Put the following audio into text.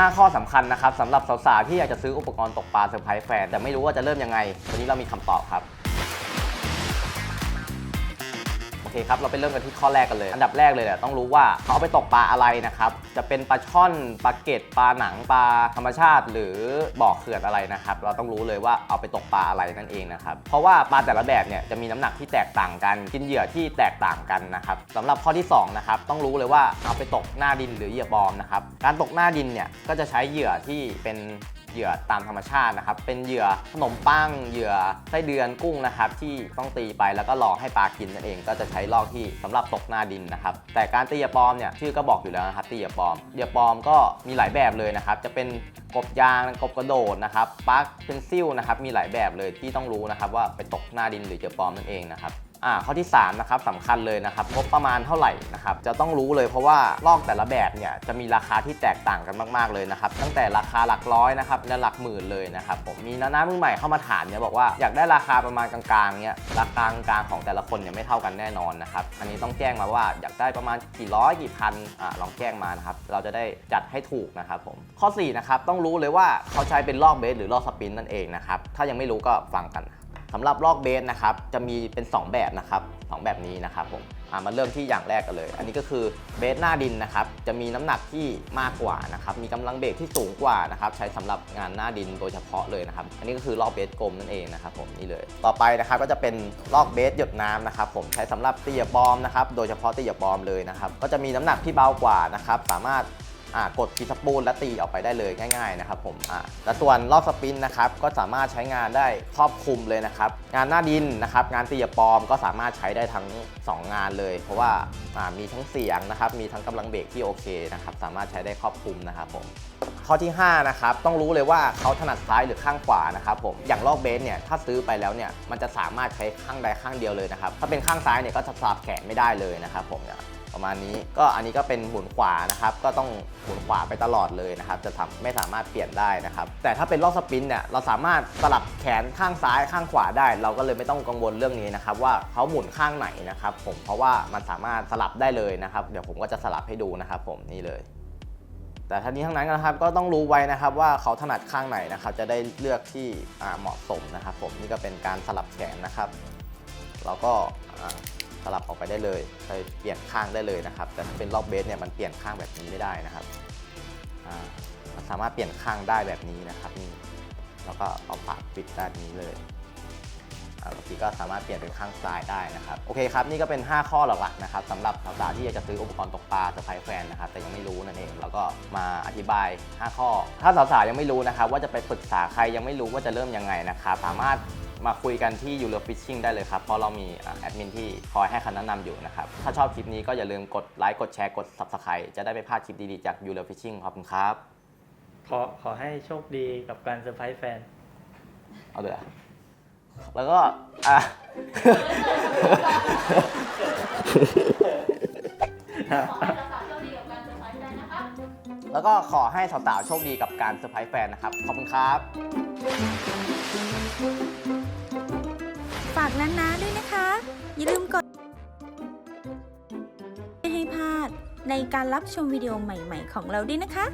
5 ข้อสำคัญนะครับสำหรับสาวๆที่อยากจะซื้ออุปกรณ์ตกปลาเซอร์ไพรส์แฟนแต่ไม่รู้ว่าจะเริ่มยังไง วันนี้เรามีคำตอบครับ เคครับ เราไปเริ่มกันที่ข้อแรกกันเลย อันดับแรกเลยเนี่ยต้องรู้ว่าเขาเอาไปตกปลาอะไรนะครับ จะเป็นปลาช่อนปลาเกตปลาหนังปลาธรรมชาติ หรือบ่อเขื่อนอะไรนะครับ เราต้องรู้เลยว่าเอาไปตกปลาอะไรนั่นเองนะครับ เพราะว่าปลาแต่ละแบบเนี่ยจะมีน้ำหนักที่แตกต่างกัน กินเหยื่อที่แตกต่างกันนะครับสำหรับข้อที่สองนะครับต้องรู้เลยว่าเอาไปตกหน้าดินหรือเหยื่อบอมนะครับ การตกหน้าดินเนี่ยก็จะใช้เหยื่อที่เป็น เหยื่อตามธรรมชาตินะครับ เป็นเหยื่อขนมปังเหยื่อไส้เดือนกุ้งนะครับ ที่ต้องตีไปแล้วก็หลอกให้ปลากินนั่นเองก็จะใช้ลอกที่สำหรับตกหน้าดินนะครับ แต่การตีเหยื่อปลอมเนี่ยชื่อก็บอกอยู่แล้วนะครับตีเหยื่อปลอมเหยื่อปลอมก็มีหลายแบบเลยนะครับ จะเป็นกบยางกบกระโดดนะครับปลั๊กเพนซิลนะครับมีหลายแบบเลยที่ต้องรู้นะครับว่าไปตกหน้าดินหรือเหยื่อปลอมนั่นเองนะครับ อ่าข้อที่3นะครับสำคัญเลยนะครับงบประมาณเท่าไหร่นะครับจะต้องรู้เลยเพราะว่าลอกแต่ละแบบเนี่ยจะมีราคาที่แตกต่างกันมาก ๆเลยนะครับตั้งแต่ราคาหลักร้อยนะครับจนหลักหมื่นเลยนะครับผมมีน้าน้ามือใหม่เข้ามาถามเนี่ยบอกว่าอยากได้ราคาประมาณกลางๆเนี่ยราคากลางๆของแต่ละคนเนี่ยไม่เท่ากันแน่นอนนะครับอันนี้ต้องแจ้งมาว่าอยากได้ประมาณกี่ร้อยกี่พันอ่าลองแจ้งมานะครับเราจะได้จัดให้ถูกนะครับผมข้อ4นะครับต้องรู้เลยว่าเขาใช้เป็นลอกเบสหรือลอกสปินนั่นเองนะครับถ้ายังไม่รู้ก็ฟังกัน สำหรับลอกเบสนะครับจะมีเป็น 2 แบบนะครับสองแบบนี้นะครับผมมาเริ่มที่อย่างแรกกันเลย อันนี้ก็คือเบสหน้าดินนะครับจะมีน้ำหนักที่มากกว่านะครับมีกำลังเบรกที่สูงกว่านะครับใช้สำหรับงานหน้าดินโดยเฉพาะเลยนะครับอันนี้ก็คือลอกเบสกลมนั่นเองนะครับผมนี่เลยต่อไปนะครับก็จะเป็นลอกเบสหยดน้ำนะครับผมใช้สำหรับตีหยบอมนะครับโดยเฉพาะตีหยบอมเลยนะครับก็จะมีน้ำหนักที่เบากว่านะครับสามารถ กดคีย์สปูลและตีออกไปได้เลยง่ายๆนะครับผมและส่วนรอบสปินนะครับก็สามารถใช้งานได้ครอบคลุมเลยนะครับงานหน้าดินนะครับงานตียบปลอมก็สามารถใช้ได้ทั้ง 2 งานเลย เพราะว่ามีทั้งเสียงนะครับมีทั้งกำลังเบรกที่โอเคนะครับสามารถใช้ได้ครอบคลุมนะครับผมข้อที่5นะครับต้องรู้เลยว่าเขาถนัดซ้ายหรือข้างขวานะครับผมอย่างลอกเบสเนี่ยถ้าซื้อไปแล้วเนี่ยมันจะสามารถใช้ข้างใดข้างเดียวเลยนะครับถ้าเป็นข้างซ้ายเนี่ยก็จะสลับแขนไม่ได้เลยนะครับผมเนี่ย ประมาณนี้ก็อันนี้ก็เป็นหมุนขวานะครับก็ต้องหมุนขวาไปตลอดเลยนะครับจะทำไม่สามารถเปลี่ยนได้นะครับแต่ถ้าเป็นลอกสปินเนี่ยเราสามารถสลับแขนข้างซ้ายข้างขวาได้ เราก็เลยไม่ต้องกังวลเรื่องนี้นะครับว่าเขาหมุนข้างไหนนะครับผมเพราะว่ามันสามารถสลับได้เลยนะครับเดี๋ยวผมก็จะสลับให้ดูนะครับผมนี่เลยแต่ทั้งนี้ทั้งนั้นนะครับก็ต้องรู้ไว้นะครับว่าเขาถนัดข้างไหนนะครับจะได้เลือกที่เหมาะสมนะครับ ผมนี่ก็เป็นการสลับแขนนะครับเราก็ สลับออกไปได้เลยไปเปลี่ยนข้างได้เลยนะครับ แต่ถ้าเป็นรอบเบสเนี่ยมันเปลี่ยนข้างแบบนี้ไม่ได้นะครับมันสามารถเปลี่ยนข้างได้แบบนี้นะครับนี่แล้วก็เอาปากปิดด้านนี้เลยบางทีก็สามารถเปลี่ยนเป็นข้างซ้ายได้นะครับ โอเคครับ นี่ก็เป็น 5 ข้อหลักๆนะครับสำหรับสาวๆที่อยากจะซื้ออุปกรณ์ตกปลาเซอร์ไพรส์แฟนนะครับ แต่ยังไม่รู้นั่นเอง แล้วก็มาอธิบาย 5 ข้อ ถ้าสาวๆยังไม่รู้นะครับ ว่าจะไปปรึกษาใครยังไม่รู้ว่าจะเริ่มยังไงนะครับ สามารถ มาคุยกันที่ u r o Fishing ได้เลยครับ เพราะเรามีอ่าแอดมินที่คอยให้คำแนะนำอยู่นะครับ ถ้าชอบคลิปนี้ก็อย่าลืมกดไลค์กดแชร์กด Subscribe จะได้ไม่พลาดคลิปดีๆจาก u r o Fishing ขอบคุณครับ ขอขอให้โชคดีกับการเซอร์ไพรส์แฟน เอาเลยอะแล้วก็อะแล้วก็ขอให้สาวๆโชคดีกับการเซอร์ไพรส์แฟนนะครับ ขอบคุณครับ ฝากล้านนาด้วยนะคะ อย่าลืมกดไม่ให้พลาดในการรับชมวิดีโอใหม่ ๆ ของเราด้วยนะคะ